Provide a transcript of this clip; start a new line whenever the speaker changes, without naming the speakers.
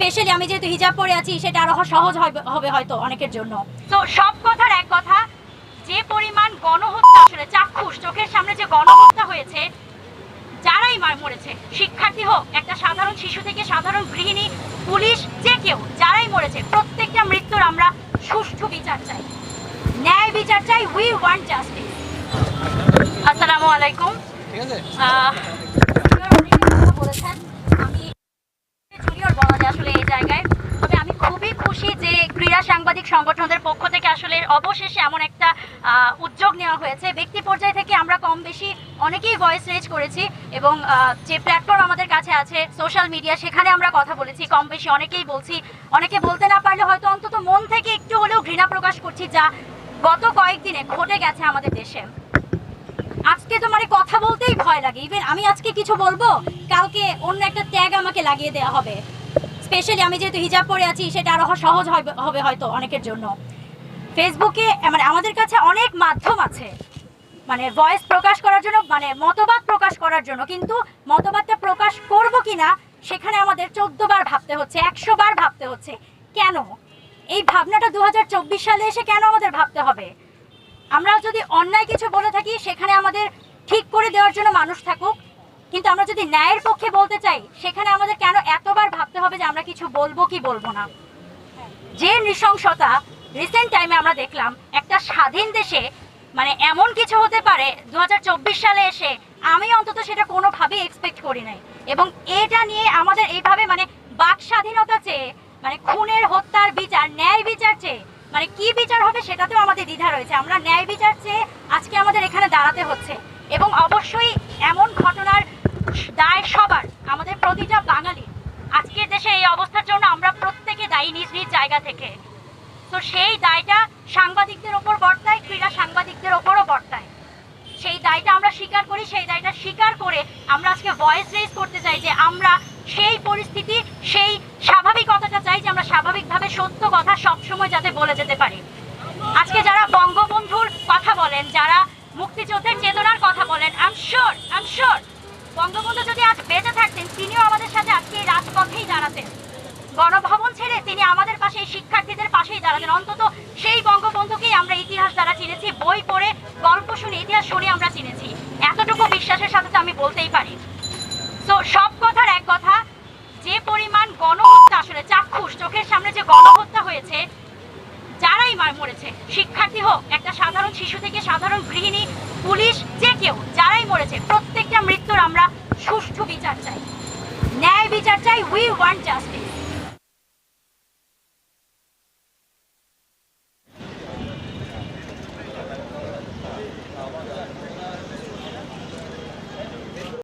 Specially আমি যেহেতু হিজাব পরে আছি সেটা আরও সহজ হবে- হয়তো অনেকের জন্য। তো সব কথার এক কথা যে পরিমাণ গণহত্যা আসলে চাক্ষুষ চোখের সামনে যে গণহত্যা হয়েছে যারাই মার মরেছে শিক্ষার্থী হোক একটা সাধারণ শিশু থেকে সাধারণ গৃহিণী পুলিশ যে কেউ যারাই মরেছে প্রত্যেকটা মৃত্যুর আমরা সুষ্ঠু বিচার চাই। ন্যায় বিচার চাই উই ওয়ান্ট জাস্টিস আসসালামু আলাইকুম।
ঠিক আছে।
বলেছেন। আমি জুনিয়র বলা যায় আসলে এই জায়গায়। তবে আমি খুবই খুশি যে ক্রীড়া সাংবাদিক সংগঠনদের পক্ষ থেকে আসলে অবশেষে এমন একটা উদ্যোগ নেওয়া হয়েছে। ব্যক্তি পর্যায় থেকে আমরা কম বেশি অনেকেই ভয়েস রেজ করেছি এবং যে প্ল্যাটফর্ম আমাদের কাছে আছে সোশ্যাল মিডিয়া সেখানে আমরা কথা বলেছি কম বেশি অনেকেই বলছি। অনেকে বলতে না পারলে হয়তো অন্তত মন থেকে একটু হলেও ঘৃণা প্রকাশ করছি যা গত কয়েকদিনে ঘটে গেছে আমাদের দেশে। আজকে তো মানে কথা বলতেই ভয় লাগে। ইভেন আমি আজকে কিছু বলব, কালকে অন্য একটা ট্যাগ আমাকে লাগিয়ে দেওয়া হবে। স্পেশালি আমি যেহেতু হিজাব পরে আছি, সেটা আরও সহজ হবে- হয়তো অনেকের জন্য। ফেসবুকে মানে আমাদের কাছে অনেক মাধ্যম আছে। মানে ভয়েস প্রকাশ করার জন্য মানে মতবাদ প্রকাশ করার জন্য। কিন্তু মতবাদটা প্রকাশ করব কিনা, সেখানে আমাদের চোদ্দ বার ভাবতে হচ্ছে, একশো বার ভাবতে হচ্ছে। কেন? এই ভাবনাটা দু হাজার চব্বিশ সালে এসে কেন আমাদের ভাবতে হবে? আমরা যদি অন্যায় কিছু বলে থাকি, সেখানে আমাদের ঠিক করে দেওয়ার জন্য মানুষ থাকুক। কিন্তু আমরা যদি ন্যায়ের পক্ষে বলতে চাই, সেখানে আমাদের কেন এতবার আমরা কিছু বলব কি বলব না। যে নৃশংসতা রিসেন্ট টাইমে আমরা দেখলাম, একটা স্বাধীন দেশে মানে এমন কিছু হতে পারে দু সালে এসে আমি অন্তত সেটা কোনোভাবেই এক্সপেক্ট করি নাই। এবং এটা নিয়ে আমাদের এইভাবে মানে বাক স্বাধীনতা চেয়ে মানে খুনের হত্যার বিচার, ন্যায় বিচার চেয়ে মানে কি বিচার হবে সেটাতেও আমাদের দ্বিধা রয়েছে। আমরা ন্যায় বিচার চেয়ে আজকে আমাদের এখানে দাঁড়াতে হচ্ছে। এবং অবশ্যই এমন ঘটনার দায় সবার আমাদের প্রতিটা বাঙালি আজকের দেশে এই অবস্থার জন্য আমরা প্রত্যেকে দায়ী নিজ নিজ জায়গা থেকে। তো সেই দায়টা সাংবাদিকদের ওপর বর্তায়, ক্রীড়া সাংবাদিকদের ওপরও বর্তায়। সেই দায়টা আমরা স্বীকার করি, সেই দায়টা স্বীকার করে আমরা আজকে ভয়েস রেজ করতে চাই যে আমরা সেই পরিস্থিতি, সেই স্বাভাবিকতাটা চাই যে আমরা স্বাভাবিকভাবে সত্য কথা সবসময় যাতে বলে যেতে পারি। আজকে যারা বঙ্গবন্ধুর কথা বলেন, যারা মুক্তিযুদ্ধের চেতনার কথা বলেন I'm sure I'm sure Bangabandhu যদি আজ বেঁচে থাকতেন, তিনিও আমাদের সাথে আজকে এই রাজপথেই দাঁড়াতেন। গণভবন তিনি আমাদের পাশে শিক্ষার্থীদের পাশেই দাঁড়াতেন। অন্তত সেই বঙ্গবন্ধুকেই আমরা ইতিহাস দ্বারা চিনেছি, বই পড়ে গল্প শুনে ইতিহাস শুনে আমরা চিনেছি। এতটুকু বিশ্বাসের সাথে তো আমি বলতেই পারি। তো সব কথার এক কথা, যে পরিমাণ গণহত্যা আসলে, চাক্ষুষ, চোখের সামনে যে গণহত্যা হয়েছে, যারাই মার মরেছে, শিক্ষার্থী হোক, একটা সাধারণ শিশু থেকে সাধারণ গৃহিণী, পুলিশ, যে কেউ, যারাই মরেছে, প্রত্যেকটা মৃত্যুর আমরা সুষ্ঠু বিচার চাই। ন্যায় বিচার চাই উই ওয়ান্ট জাস্টিস